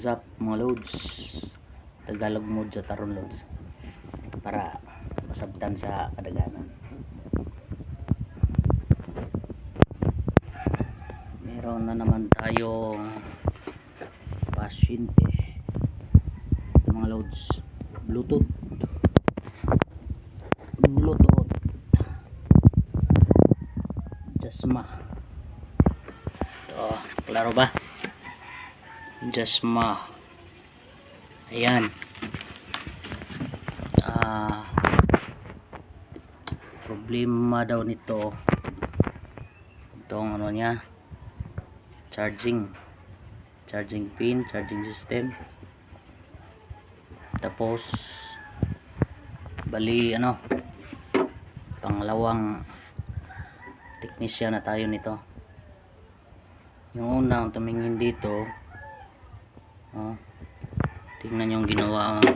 What's up mga loads? Tagalog mode sa taron loads. Para masabtan sa kadaganan. Meron na naman tayong pasyente. Ito mga loads. Bluetooth. Bluetooth. Jasma. Ito, klaro ba? Jasma. Ayan. Ah, problema daw nito. Itong ano niya. Charging. Charging pin, charging system. Tapos bali ano pangalawang technician na tayo nito. Yung unang tumingin dito Oh. Tingnan yung ginawa oh.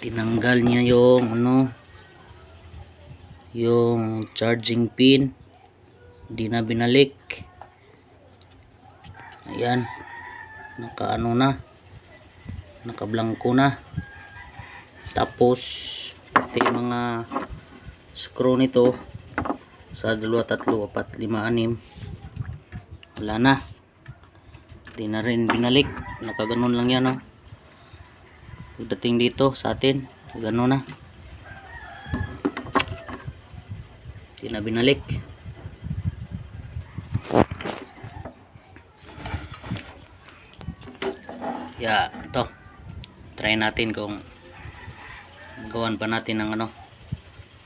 Tinanggal niya yung ano yung charging pin. Hindi na binalik. Ayan. Naka na. Nakablangko na. Tapos pati yung mga screw nito sa dalawa, tatlo, apat, lima, anim wala na di na rin binalik. Nakaganon lang yan oh. pagdating dito sa atin ganon na. Di na binalik. Ya ito. Try natin kung gawan pa natin ng ano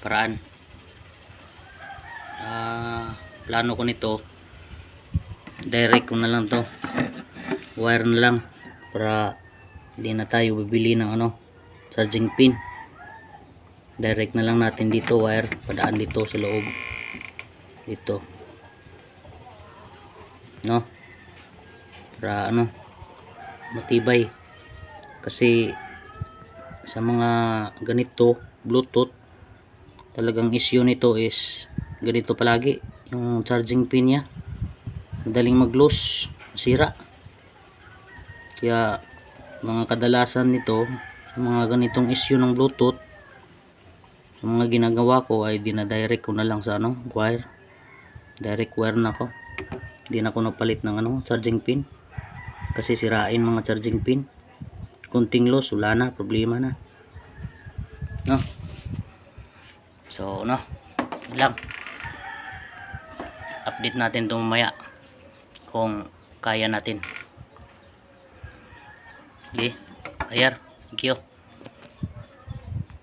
paraan. Ah plano ko nito. Direct ko na lang to wire na lang para hindi na tayo bibili ng ano charging pin. Direct na lang natin dito wire. Padaan dito sa loob. Dito. No? Para ano matibay. Kasi sa mga ganito bluetooth talagang issue nito is ganito palagi yung charging pin niya. Madaling mag loose sira kaya mga kadalasan nito sa mga ganitong issue ng bluetooth sa mga ginagawa ko ay dinadirect ko na lang sa ano wire. Direct wire na ko hindi na ako napalit ng ano charging pin. Kasi sirain mga charging pin. Kunting loss wala na problema na. No? So no? Lang. Update natin ito kung kaya natin okay ayar thank you